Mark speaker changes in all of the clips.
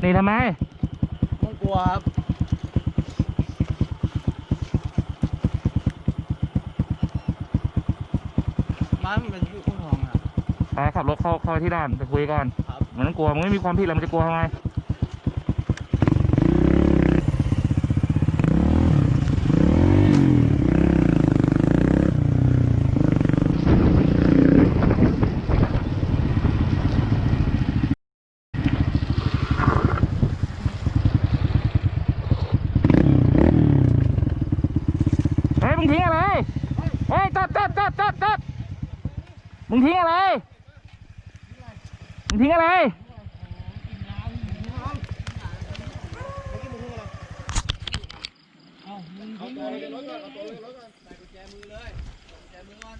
Speaker 1: หนีทำไม
Speaker 2: ต้องกลัวครับม้ามันเป็นผู้ทองอะ
Speaker 1: ไปขับรถเข้าเข้าไปที่ด่านไปคุยก่อน
Speaker 2: ครับ
Speaker 1: มันต้องกลัวมันไม่มีความผิดแล้วมันจะกลัวทำไม ทิ้งอะไร เฮ้ยตัดตัดตัดตัดตัดมึงทิ้งอะไร มึงทิ้งอะไร
Speaker 2: เอาตัวเลยรถก่อนเอาตัวเลยรถก่อนใส่กุญแจมือเลยกุญแจมือก่อน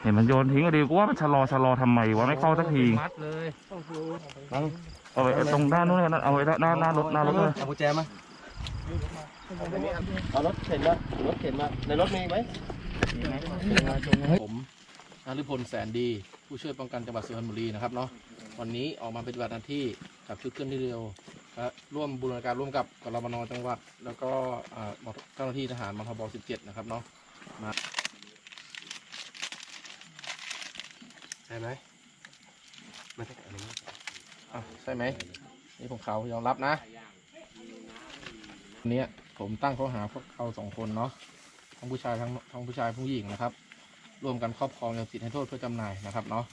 Speaker 1: เห็นมันโยนทิ้งก็ดีกูว่ามันชะลอชะลอทำไมวะไม่เข้าสักที
Speaker 2: มัดเลย
Speaker 1: เอาไปตรงด้านนู้นเลยนะเอาไว้ด้านหน้าหน้ารถหน้ารถเลย
Speaker 2: เอากุญแจมา เอารถเข็นมารถเข็นมา ในรถมีไหม
Speaker 3: ผมนฤพลแสนดี ผู้ช่วยป้องกันจังหวัดสุพรรณบุรีนะครับเนาะวันนี้ออกมาปฏิบัติหน้าที่กับชุดเคลื่อนที่เร็วและร่วมบูรณาการร่วมกับกรมนจังหวัด แล้วก็อ่าเจ้าหน้าที่ทหารมทบ 17 นะครับเนาะมาใช่ไหมไม่ใช่อันนี้อะใช่ไหมนี่ผมเขายอมรับนะวันนี้ ผมตั้งข้อหาพวกเขาสองคนเนาะทั้งผู้ชายทั้งทั้งผู้ชายผู้หญิงนะครับร่วมกันครอบครองยาเสพติดให้โทษเพื่อจำหน่ายนะครับเนาะ